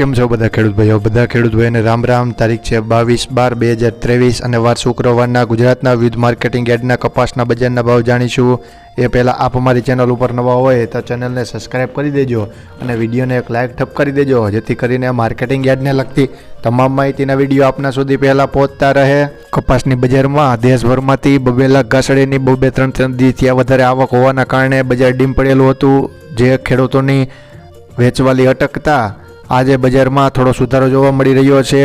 કેમ છો બધા ખેડૂત ભાઈઓ? બધા ખેડૂત ભાઈઓને રામ રામ. તારીખ છે બાવીસ બાર બે હજાર ત્રેવીસ અને વાર શુક્રવારના ગુજરાતના વિવિધ માર્કેટિંગ યાર્ડના કપાસના બજારના ભાવ જાણીશું. એ પહેલાં આપ અમારી ચેનલ ઉપર નવા હોય તો ચેનલને સબસ્ક્રાઈબ કરી દેજો અને વિડીયોને એક લાઇક ઠપ કરી દેજો, જેથી કરીને માર્કેટિંગ યાર્ડને લગતી તમામ માહિતીના વીડિયો આપના સુધી પહેલાં પહોંચતા રહે. કપાસની બજારમાં દેશભરમાંથી બબે લાખ ઘાસડીની બબે ત્રણ ત્રણ દિવસથી વધારે આવક હોવાના કારણે બજાર ડીમ પડેલું હતું. જે ખેડૂતોની વેચવાલી અટકતા આજે બજારમાં થોડો સુધારો જોવા મળી રહ્યો છે.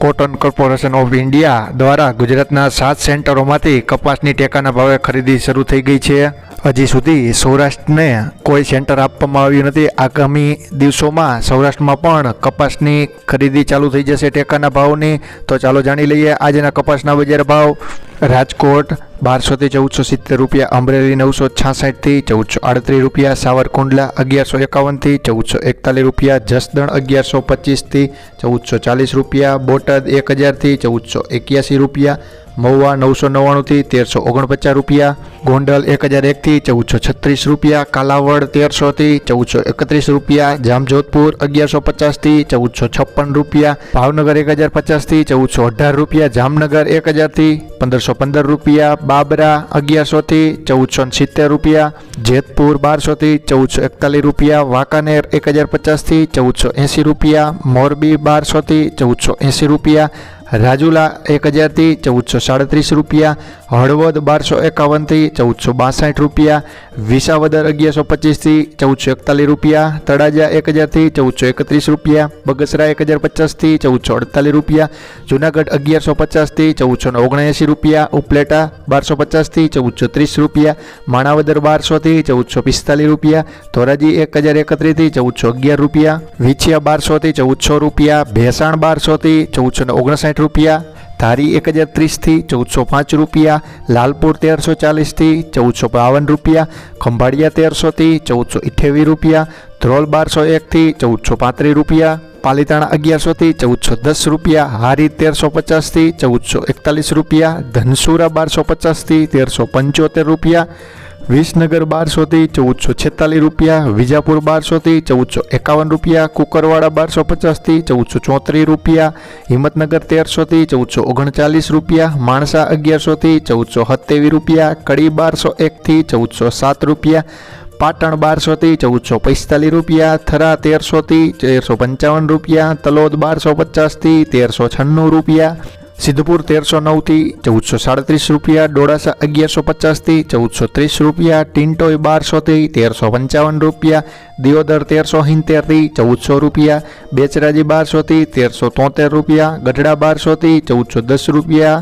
કોટન કોર્પોરેશન ઓફ ઇન્ડિયા દ્વારા ગુજરાતના સાત સેન્ટરોમાંથી કપાસની ટેકાના ભાવે ખરીદી શરૂ થઈ ગઈ છે. હજી સુધી સૌરાષ્ટ્રને કોઈ સેન્ટર આપવામાં આવ્યું નથી. આગામી દિવસોમાં સૌરાષ્ટ્રમાં પણ કપાસની ખરીદી ચાલુ થઈ જશે ટેકાના ભાવની. તો ચાલો જાણી લઈએ આજના કપાસના બજાર ભાવ. રાજકોટ બારસોથી ચૌદસો સિત્તેર રૂપિયા, અમરેલી નવસો છાસઠથી ચૌદસો આડત્રીસ રૂપિયા, સાવરકુંડલા અગિયારસો એકાવનથી ચૌદસો એકતાલીસ રૂપિયા, જસદણ અગિયારસો પચીસથી ચૌદસો ચાલીસ રૂપિયા, બોટાદ એક હજારથી ચૌદસો એક્યાસી રૂપિયા, મહુવા નવસો નવ્વાણુંથી તેરસો ઓગણપચાસ રૂપિયા, ગોંડલ એક હજાર એકથી ચૌદસો છત્રીસ રૂપિયા, કાલાવડ તેરસોથી ચૌદસો એકત્રીસ રૂપિયા, જામજોધપુર અગિયારસો પચાસથી ચૌદસો છપ્પન રૂપિયા, ભાવનગર એક હજાર પચાસથી ચૌદસો અઢાર રૂપિયા, જામનગર એક હજારથી પંદરસો પંદર રૂપિયા બાબરા અગિયારસોથી ચૌદસો સિત્તેર રૂપિયા, જેતપુર બારસોથી ચૌદસો એકતાલીસ રૂપિયા, વાંકાનેર એક હજાર પચાસથી ચૌદસો એંસી રૂપિયા, મોરબી બારસોથી ચૌદસો એંસી રૂપિયા રાજુલા એક હજારથી ચૌદસો સાડત્રીસ રૂપિયા, હળવદ બારસો એકાવનથી ચૌદસો બાસઠ રૂપિયા, વિસાવદર અગિયારસો પચીસથી ચૌદસો એકતાલીસ રૂપિયા, તળાજા એક હજારથી ચૌદસો એકત્રીસ રૂપિયા બગસરા એક હજાર પચાસથી ચૌદસો અડતાલીસ રૂપિયા, જુનાગઢ અગિયારસો પચાસથી ચૌદસો ઓગણએંસી રૂપિયા, ઉપલેટા બારસો પચાસથી ચૌદસો ત્રીસ રૂપિયા, માણાવદર બારસોથી ચૌદસો પિસ્તાલીસ રૂપિયા, ધોરાજી એક હજાર એકત્રીસથી ચૌદસો અગિયાર રૂપિયા, વિછિયા બારસોથી ચૌદસો રૂપિયા, ભેસાણ બારસોથી ચૌદસો ને ઓગણસાઠ રૂપિયા, ધારી એક હજાર ત્રીસથી ચૌદસો પાંચ રૂપિયા, લાલપુર તેરસો ચાલીસથી ચૌદસો બાવન રૂપિયા, ખંભાળિયા તેરસોથી ચૌદસો અઠ્યાવીસ રૂપિયા, ધ્રોલ બારસો એકથી ચૌદસો પાંત્રીસ રૂપિયા, પાલીતાણા અગિયારસોથી ચૌદસો દસ રૂપિયા, હારી તેરસો પચાસથી ચૌદસો એકતાલીસ રૂપિયા, ધનસુરા બારસો પચાસથી તેરસો પંચોતેર રૂપિયા વિસનગર બારસોથી ચૌદસો છેતાલીસ રૂપિયા, વિજાપુર બારસોથી ચૌદસો એકાવન રૂપિયા, કુકરવાડા બારસો પચાસથી ચૌદસો ચોત્રીસ રૂપિયા, હિંમતનગર તેરસોથી ચૌદસો ઓગણચાલીસ રૂપિયા, માણસા અગિયારસોથી ચૌદસો સત્યાવીસ રૂપિયા, કડી બારસો એકથી ચૌદસો સાત રૂપિયા, પાટણ બારસોથી ચૌદસો પિસ્તાલીસ રૂપિયા, થરા તેરસોથી તેરસો પંચાવન રૂપિયા, તલોદ બારસો પચાસથી તેરસો છન્નું રૂપિયા સિદ્ધપુર તેરસો નવથી ચૌદસો સાડત્રીસ રૂપિયા, ડોળાસા અગિયારસો પચાસથી ચૌદસો ત્રીસ રૂપિયા ટિન્ટોય બારસોથી તેરસો પંચાવન રૂપિયા, દિયોદર તેરસો સિત્તેરથી ચૌદસો રૂપિયા, બેચરાજી બારસોથી તેરસો તોતેર રૂપિયા, ગઢડા બારસોથી ચૌદસો દસ રૂપિયા